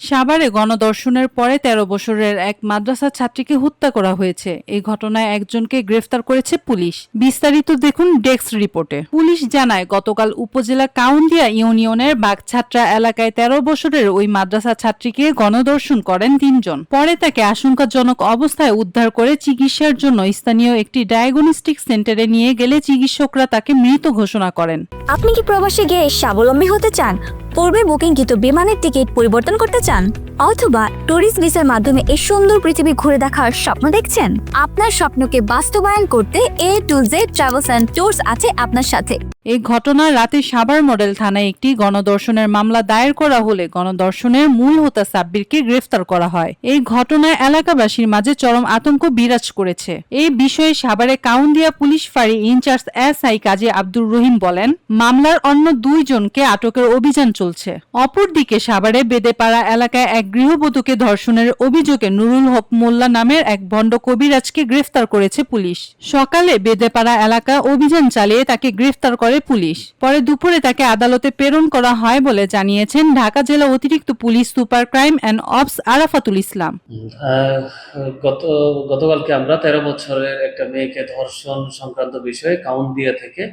সাভারে গণদর্শনের পরে ১৩ বছরের এক মাদ্রাসা ছাত্রীকে হত্যা করা হয়েছে। এই ঘটনায় একজনকে গ্রেফতার করেছে পুলিশ। বিস্তারিত দেখুন ডেস্ক রিপোর্টে। পুলিশ জানায়, গতকাল উপজেলা কাউন্দিয়া ইউনিয়নের বাগছাত্রা এলাকায় ১৩ বছরের ওই মাদ্রাসা ছাত্রীকে গণদর্শন করেন তিনজন। পরে তাকে আশঙ্কাজনক অবস্থায় উদ্ধার করে চিকিৎসার জন্য স্থানীয় একটি ডায়াগনস্টিক সেন্টারে নিয়ে গেলে চিকিৎসকরা তাকে মৃত ঘোষণা করেন। আপনি কি প্রবাসে গিয়ে স্বাবলম্বী হতে চান? পূর্বে বুকিংকৃত বিমানের টিকিট পরিবর্তন করতে চান, অথবা ট্যুরিস্ট ভিসার মাধ্যমে এই সুন্দর পৃথিবী ঘুরে দেখার স্বপ্ন দেখছেন? আপনার স্বপ্নকে বাস্তবায়ন করতে A to Z travels and tours আছে আপনার সাথে। এই ঘটনায় রাতে সাভার মডেল থানায় একটি গণদর্শনের মামলা দায়ের করা হলে গণদর্শনের মূল হোতা সাব্বিরকে গ্রেফতার করা হয়। এই ঘটনায় এলাকাবাসীর মাঝে চরম আতঙ্ক বিরাজ করেছে। এই বিষয়ে সাভারে কাউন্দিয়া পুলিশ ফাঁড়ি in-charge S I Kazi Abdur Rahim বলেন, মামলার অন্য দুইজনকে আটকের অভিযান চলছে। অপরদিকে সাভারে বেদেপাড়া এলাকায় এক গৃহবধূকে ধর্ষণের অভিযোগে নুরুল হক মোল্লা নামের এক ভণ্ড কবিরাজকে গ্রেফতার করেছে পুলিশ। সকালে বেদেপাড়া এলাকা অভিযান চালিয়ে তাকে গ্রেফতার করে পুলিশ। পরে দুপুরে তাকে আদালতে প্রেরণ করা হয় বলে জানিয়েছেন ঢাকা জেলা অতিরিক্ত police super crime and ops Arafatul Islam. গত, গতকালকে আমরা তেরো বছরের একটা মেয়েকে ধর্ষণ সংক্রান্ত বিষয়ে কাউন্দিয়া থেকে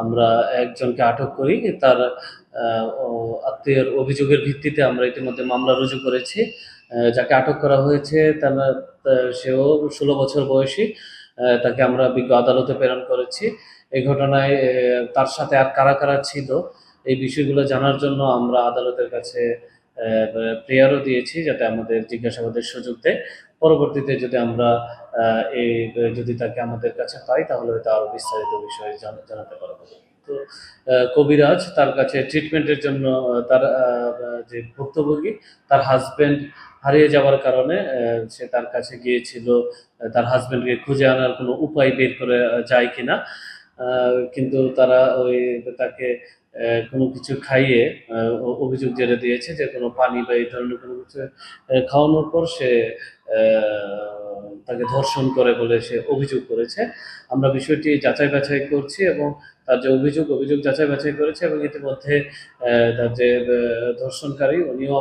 আমরা একজনকে আটক করি। তার আত্মীয়ের অভিযোগের ভিত্তিতে আমরা ইতিমধ্যে মামলা রুজু করেছি। যাকে আটক করা হয়েছে তার সেও ষোলো বছর বয়সী। তাকে আমরা বিজ্ঞ আদালতে প্রেরণ করেছি। এই ঘটনায় তার সাথে আর কারা কারা ছিল, এই বিষয়গুলো জানার জন্য আমরা আদালতের কাছে প্রেয়ারও দিয়েছি যাতে আমাদের জিজ্ঞাসাবাদের সুযোগ দেয়। পরবর্তীতে যদি আমরা এই যদি তাকে আমাদের কাছে পাই, তাহলে হয়তো আরও বিস্তারিত বিষয়ে জানাতে পারব। তো কবিরাজ তার কাছে ট্রিটমেন্টের জন্য তার যে ভুক্তভোগী, তার হাজবেন্ড হারিয়ে যাওয়ার কারণে সে তার কাছে গিয়েছিল তার হাজব্যান্ডকে খুঁজে আনার কোনো উপায় বের করে যায় কিনা। কিন্তু তারা ওই তাকে কোনো কিছু খাইয়ে অভিযোগ জেনে দিয়েছে যে কোনো পানি বা এই ধরনের কোনো কিছু খাওয়ানোর পর সে তাকে ধর্ষণ করে বলে সে অভিযোগ করেছে। আমরা বিষয়টি যাচাই বাছাই করছি এবং তার যে অভিযোগ অভিযোগ যাচাই বাছাই করেছে এবং ইতিমধ্যে তার যে ধর্ষণকারী উনিও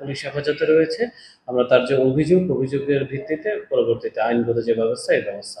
পুলিশ হেফাজতে রয়েছে। আমরা তার যে অভিযোগ, অভিযোগের ভিত্তিতে পরবর্তীতে আইনগত যে ব্যবস্থা, এই ব্যবস্থা